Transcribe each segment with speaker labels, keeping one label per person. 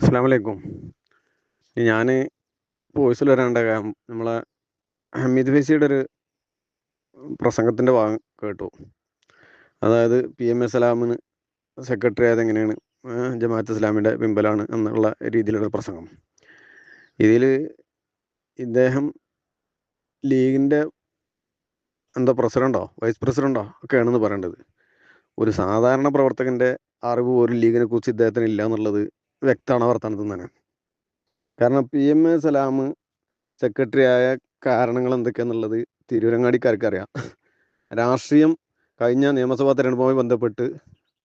Speaker 1: അസ്സാമലൈക്കും ഞാൻ വോയിസിൽ വരാണ്ട നമ്മളെ ഹമീദ് ഫൈസിയുടെ ഒരു പ്രസംഗത്തിന്റെ ഭാഗം കേട്ടു. അതായത് പി എം എസ് സലാമിന് സെക്രട്ടറി ആയത് എങ്ങനെയാണ്? ജമാഅത്ത് ഇസ്ലാമിന്റെ പിമ്പലാണ് എന്നുള്ള രീതിയിലുള്ള പ്രസംഗം. ഇതിൽ ഇദ്ദേഹം ലീഗിന്റെ എന്താ പ്രസിഡന്റോ വൈസ് പ്രസിഡന്റോ ഒക്കെയാണെന്ന് പറയേണ്ടത്. ഒരു സാധാരണ പ്രവർത്തകന്റെ അറിവ് ഒരു ലീഗിനെ കുറിച്ച് ഇദ്ദേഹത്തിന് ഇല്ല എന്നുള്ളത് വ്യക്തമാണ് വർത്തമാനത്തിൽ തന്നെ. കാരണം P M A Salam secretary ആയ കാരണങ്ങൾ എന്തൊക്കെയാന്നുള്ളത് തിരൂരങ്ങാടിക്കാർക്ക് അറിയാം രാഷ്ട്രീയം കഴിഞ്ഞ നിയമസഭാ തെരഞ്ഞെടുപ്പുമായി ബന്ധപ്പെട്ട്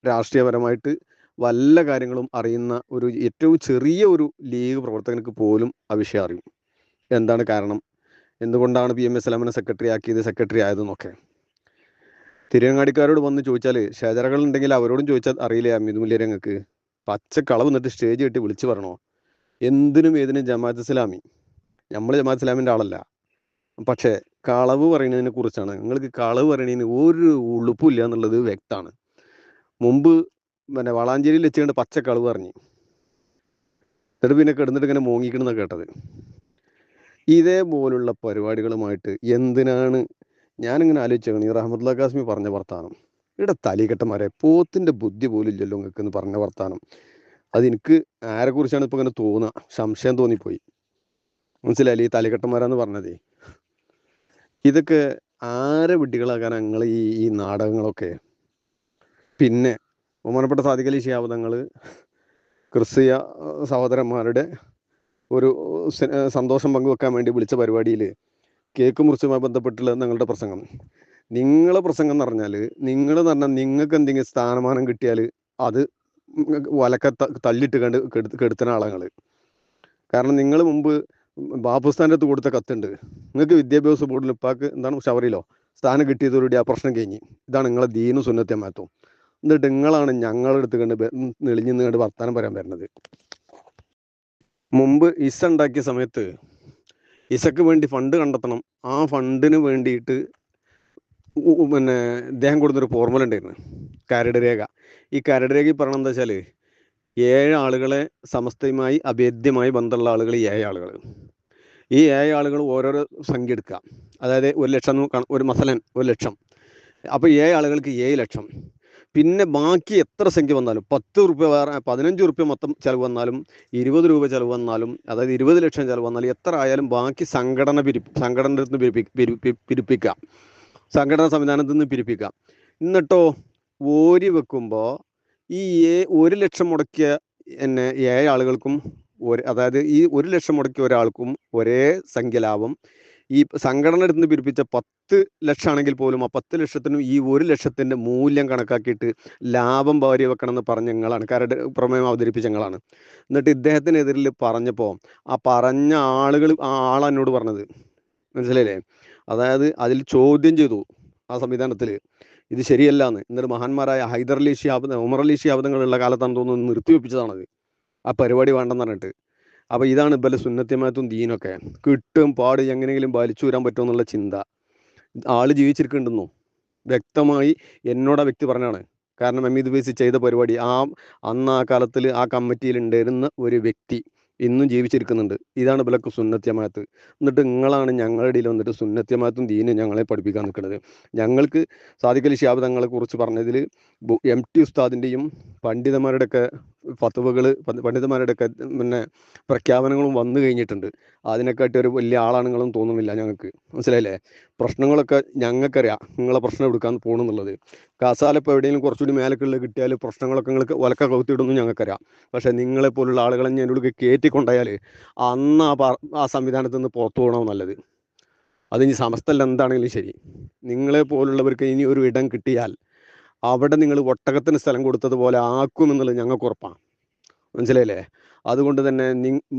Speaker 1: രാഷ്ട്രീയപരമായിട്ട് വല്ല കാര്യങ്ങളും അറിയുന്ന ഒരു ഏറ്റവും ചെറിയ ഒരു ലീഗ് പ്രവർത്തകർക്ക് പോലും ആ വിഷയം അറിയും. എന്താണ് കാരണം? എന്തുകൊണ്ടാണ് പി എം എ സലാമിനെ സെക്രട്ടറി ആക്കിയത് സെക്രട്ടറി ആയതെന്നൊക്കെ. തിരുവങ്ങാടിക്കാരോട് വന്ന് ചോദിച്ചാൽ ഷേജറകൾ ഉണ്ടെങ്കിൽ അവരോടും ചോദിച്ചാൽ അറിയില്ല ഞങ്ങൾക്ക് പച്ച കളവ് എന്നിട്ട് സ്റ്റേജ് കെട്ടി വിളിച്ചു പറയണോ? എന്തിനും ഏതിനും ജമാഅത്ത് ഇസ്ലാമി. നമ്മൾ ജമാഅത്ത് ഇസ്ലാമിന്റെ ആളല്ല. പക്ഷേ കളവ് പറയുന്നതിനെ കുറിച്ചാണ്. നിങ്ങൾക്ക് കളവ് പറയുന്നതിന് ഒരു ഉളുപ്പില്ല എന്നുള്ളത് വ്യക്തമാണ് മുമ്പ് പിന്നെ വളാഞ്ചേരിയിൽ വെച്ചുകൊണ്ട് പച്ച കളവ് പറഞ്ഞു. എന്നിട്ട് പിന്നെ കിടന്നിട്ട് ഇങ്ങനെ മോങ്ങിക്കണമെന്നാണ് കേട്ടത്? ഇതേപോലുള്ള പരിപാടികളുമായിട്ട് എന്തിനാണ്? ഞാനിങ്ങനെ ആലോചിച്ചാണ് ഈ റഹ്മത്തുള്ള കാസ്മി പറഞ്ഞ വർത്താനം. ഇവിടെ തലികെട്ടന്മാരെ പോത്തിന്റെ ബുദ്ധി പോലും ഇല്ലല്ലോ നിങ്ങൾക്ക് എന്ന് പറഞ്ഞ വർത്താനം. അതെനിക്ക് ആരെക്കുറിച്ചാണ് ഇപ്പൊ ഇങ്ങനെ തോന്നുക സംശയം തോന്നിപ്പോയി. മനസ്സിലായില്ലേ ഈ തലികെട്ടന്മാരാന്ന് പറഞ്ഞതേ? ഇതൊക്കെ ആരെ വിഡ്ഢികളാക്കാൻ ഞങ്ങൾ ഈ ഈ നാടകങ്ങളൊക്കെ? പിന്നെ ബഹുമാനപ്പെട്ട സാദിഖലി ശിഹാബദങ്ങൾ ക്രിസ്തീയ സഹോദരന്മാരുടെ ഒരു സന്തോഷം പങ്കുവെക്കാൻ വേണ്ടി വിളിച്ച പരിപാടിയിൽ കേക്ക് മുറിച്ചുമായി ബന്ധപ്പെട്ടുള്ള ഞങ്ങളുടെ പ്രസംഗം. നിങ്ങളെ പ്രസംഗം എന്ന് പറഞ്ഞാൽ നിങ്ങൾ എന്ന് പറഞ്ഞാൽ നിങ്ങൾക്ക് എന്തെങ്കിലും സ്ഥാനമാനം കിട്ടിയാൽ അത് വലക്ക തള്ളിയിട്ട് കണ്ട് കെടുത്ത് കെടുത്തുന്ന ആളാണ് കാരണം നിങ്ങൾ മുമ്പ് ബാബുസ്ഥാന്റെ അടുത്ത് കൊടുത്ത കത്തുണ്ട്. നിങ്ങൾക്ക് വിദ്യാഭ്യാസ ബോർഡിൽ ഇപ്പാക്ക് എന്താണ് ശബരിയിലോ സ്ഥാനം കിട്ടിയതോടുകൂടി ആ പ്രശ്നം കഴിഞ്ഞ്. ഇതാണ് നിങ്ങളെ ദീനു മാറ്റവും എന്നിട്ട് നിങ്ങളാണ് ഞങ്ങളുടെ അടുത്ത് കണ്ട് നെളിഞ്ഞു നിങ്ങളുടെ വർത്താനം പറയാൻ വരുന്നത്. മുമ്പ് ഇസ ഉണ്ടാക്കിയ സമയത്ത് ഇസക്ക് വേണ്ടി ഫണ്ട് കണ്ടെത്തണം. ആ ഫണ്ടിന് വേണ്ടിയിട്ട് പിന്നെ ഇദ്ദേഹം കൊടുത്തൊരു ഫോർമുല ഉണ്ടായിരുന്നു. കരട് രേഖ. ഈ കരട് രേഖ പറയണത് എന്താ വെച്ചാൽ ഏഴ് ആളുകളെ സമസ്തയുമായി അഭേദ്യമായി ബന്ധമുള്ള ആളുകൾ ഏഴ് ആളുകൾ ഈ ഏഴ് ആളുകൾ ഓരോരോ സംഖ്യ എടുക്കുക. അതായത് ഒരു ലക്ഷം ഒരു മസലൻ ഒരു ലക്ഷം. അപ്പോൾ ഏഴ് ആളുകൾക്ക് ഏഴ് ലക്ഷം. പിന്നെ ബാക്കി എത്ര സംഖ്യ വന്നാലും പത്ത് റുപ്യ വേറെ പതിനഞ്ച് റുപ്യ മൊത്തം ചിലവ് വന്നാലും ഇരുപത് രൂപ ചിലവ് വന്നാലും അതായത് ഇരുപത് ലക്ഷം ചിലവ് വന്നാലും എത്ര ആയാലും ബാക്കി സംഘടന പിരി സംഘടന നിന്ന് സംഘടനാ സംവിധാനത്തിൽ നിന്ന് പിരിപ്പിക്കാം. എന്നിട്ടോ ഓരി വെക്കുമ്പോൾ ഈ ഏ- ഒരു ലക്ഷം മുടക്കിയ എന്നെ ഏഴ് ആളുകൾക്കും ഒരു അതായത് ഈ ഒരു ലക്ഷം മുടക്കിയ ഒരാൾക്കും ഒരേ സംഖ്യ ലാഭം. ഈ സംഘടന എടുത്ത് പിരിപ്പിച്ച പത്ത് ലക്ഷം ആണെങ്കിൽ പോലും ആ പത്ത് ലക്ഷത്തിനും ഈ ഒരു ലക്ഷത്തിന്റെ മൂല്യം കണക്കാക്കിയിട്ട് ലാഭം ഭാര്യ വെക്കണം എന്ന് പറഞ്ഞ ഞങ്ങളാണ് കാരുടെ പ്രമേയം അവതരിപ്പിച്ച ഞങ്ങളാണ്. എന്നിട്ട് ഇദ്ദേഹത്തിനെതിരിൽ പറഞ്ഞപ്പോൾ ആ പറഞ്ഞ ആളുകൾ ആ ആളെന്നോട് പറഞ്ഞത്. മനസ്സിലായില്ലേ? അതായത് അതിൽ ചോദ്യം ചെയ്തു ആ സംവിധാനത്തിൽ. ഇത് ശരിയല്ല എന്ന് എന്നിട്ട് മഹാന്മാരായ ഹൈദർ അലി ഷിയാബ് ഉമർ അലി ഷിയാബ്ദങ്ങളുള്ള കാലത്താണ് തോന്നുന്നു നിർത്തിവെപ്പിച്ചതാണത്. ആ പരിപാടി വേണ്ടെന്ന് പറഞ്ഞിട്ട്. അപ്പോൾ ഇതാണ് ഇപ്പോൾ സുന്നത്യമാത്തും ദീനൊക്കെ. കിട്ടും പാട് എങ്ങനെയെങ്കിലും വലിച്ചു വരാൻ പറ്റുമോ എന്നുള്ള ചിന്ത. ആൾ ജീവിച്ചിരിക്കുന്നുണ്ടെന്നു വ്യക്തമായി എന്നോട് ആ വ്യക്തി പറഞ്ഞാണ് കാരണം അമീദ് ബേസി ചെയ്ത പരിപാടി ആ അന്ന് ആ കാലത്തിൽ ആ കമ്മിറ്റിയിൽ ഉണ്ടായിരുന്ന ഒരു വ്യക്തി. ഇന്നും ജീവിച്ചിരിക്കുന്നുണ്ട്. ഇതാണ് ഇവലൊക്കെ സുന്നത്യമാത്ത്. എന്നിട്ട് നിങ്ങളാണ് ഞങ്ങളുടെ ഇടയിൽ വന്നിട്ട് സുന്നത്യമാത്തും ദീനും ഞങ്ങളെ പഠിപ്പിക്കാൻ നിൽക്കുന്നത്. ഞങ്ങൾക്ക് സാദിഖലി ശിഹാബ് തങ്ങളെ കുറിച്ച് പറഞ്ഞതിൽ എം ടി ഉസ്താദിന്റെയും പണ്ഡിതന്മാരുടെയൊക്കെ ഫത്തുവകൾ പണ്ഡിതന്മാരുടെയൊക്കെ പിന്നെ പ്രഖ്യാപനങ്ങളും വന്നു കഴിഞ്ഞിട്ടുണ്ട്. അതിനെക്കാട്ടി ഒരു വലിയ ആളാണെങ്കിലും തോന്നുന്നില്ല ഞങ്ങൾക്ക്. മനസ്സിലായില്ലേ? പ്രശ്നങ്ങളൊക്കെ ഞങ്ങൾക്കറിയാം. നിങ്ങളെ പ്രശ്നം എടുക്കാൻ പോകണമെന്നുള്ളത് കാസാല ഇപ്പോൾ എവിടെയെങ്കിലും കുറച്ചുകൂടി മേലക്കുള്ള കിട്ടിയാൽ പ്രശ്നങ്ങളൊക്കെ നിങ്ങൾക്ക് ഒലക്ക കൗത്തിടുന്നു ഞങ്ങൾക്കറിയാം. പക്ഷേ നിങ്ങളെ പോലുള്ള ആളുകളെ ഞാൻ ഉള്ളിൽ കയറ്റിക്കൊണ്ടായാൽ അന്ന് ആ ആ സംവിധാനത്തിൽ നിന്ന് പുറത്തു പോകണം നല്ലത്. അതിനി സമസ്തല്ല എന്താണെങ്കിലും ശരി. നിങ്ങളെ പോലുള്ളവർക്ക് ഇനി ഒരു ഇടം കിട്ടിയാൽ അവിടെ നിങ്ങൾ ഒട്ടകത്തിന് സ്ഥലം കൊടുത്തതുപോലെ ആക്കും ആക്കുമെന്നുള്ളത് ഞങ്ങൾക്ക് ഉറപ്പാണ്. മനസ്സിലായില്ലേ? അതുകൊണ്ട് തന്നെ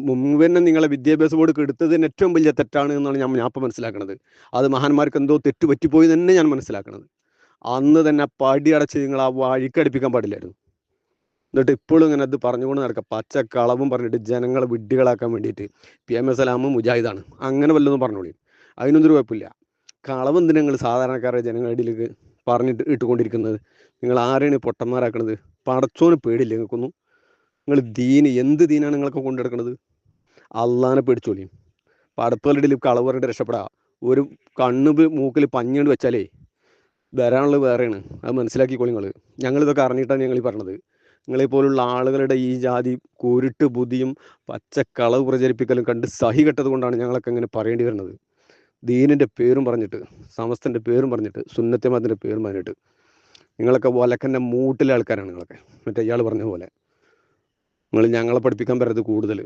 Speaker 1: മുമ്പ് തന്നെ നിങ്ങളെ വിദ്യാഭ്യാസ ബോർഡ് എടുത്തതിന് ഏറ്റവും വലിയ തെറ്റാണ് എന്നാണ് ഞാൻ ഞാൻ ഇപ്പോൾ മനസ്സിലാക്കുന്നത് അത് മഹാന്മാർക്ക് എന്തോ തെറ്റ് പറ്റിപ്പോയി തന്നെ ഞാൻ മനസ്സിലാക്കുന്നത് അന്ന് തന്നെ പടി അടച്ച് നിങ്ങൾ ആ വഴിക്കടിപ്പിക്കാൻ പാടില്ലായിരുന്നു. എന്നിട്ട് ഇപ്പോഴും ഇങ്ങനെ അത് പറഞ്ഞുകൊണ്ട് നടക്കുക. പച്ച കളവും പറഞ്ഞിട്ട് ജനങ്ങളെ വിഡ്ഢികളാക്കാൻ വേണ്ടിയിട്ട്. പി എം എസ് സലാമും മുജാഹിദാണ്. അങ്ങനെ വല്ലതും പറഞ്ഞോളി. അതിനൊന്നും ഒരു കുഴപ്പമില്ല. കളവ് എന്തിനാ നിങ്ങൾ സാധാരണക്കാരെ ജനങ്ങളുടെ ഇടയിലേക്ക് പറഞ്ഞിട്ട് ഇട്ടുകൊണ്ടിരിക്കുന്നത്. നിങ്ങൾ ആരെയാണ് പൊട്ടന്മാരാക്കണത്? പടച്ചോന് പേടില്ല നിങ്ങൾക്കൊന്നും? നിങ്ങൾ ദീന് എന്ത് ദീനാണ് നിങ്ങളൊക്കെ കൊണ്ടെടുക്കുന്നത് അള്ളാനെ പേടിച്ചോളിയും. പടപ്പുകളുടെ കളവ് പറഞ്ഞിട്ട് രക്ഷപ്പെടാ. ഒരു കണ്ണു മൂക്കിൽ പഞ്ഞുകൊണ്ട് വെച്ചാലേ വരാനുള്ളത് വേറെയാണ്. അത് മനസ്സിലാക്കിക്കോളി നിങ്ങൾ ഞങ്ങളിതൊക്കെ അറിഞ്ഞിട്ടാണ് ഞങ്ങൾ ഈ പറഞ്ഞത്. നിങ്ങളെപ്പോലുള്ള ആളുകളുടെ ഈ ജാതി കുരുട്ട് ബുദ്ധിയും പച്ചക്കളവ് പ്രചരിപ്പിക്കലും കണ്ട് സഹി കെട്ടത് കൊണ്ടാണ് ഞങ്ങളൊക്കെ ഇങ്ങനെ പറയേണ്ടി വരുന്നത്. ദീനിന്റെ പേരും പറഞ്ഞിട്ട് സമസ്തന്റെ പേരും പറഞ്ഞിട്ട് സുന്നത്യമാതിന്റെ പേരും പറഞ്ഞിട്ട് നിങ്ങളൊക്കെ ഒലക്കന്റെ മൂട്ടിലെ ആൾക്കാരാണ് നിങ്ങളൊക്കെ. മറ്റേ ഇയാൾ പറഞ്ഞ പോലെ. നിങ്ങൾ ഞങ്ങളെ പഠിപ്പിക്കാൻ പറ്റരുത് കൂടുതൽ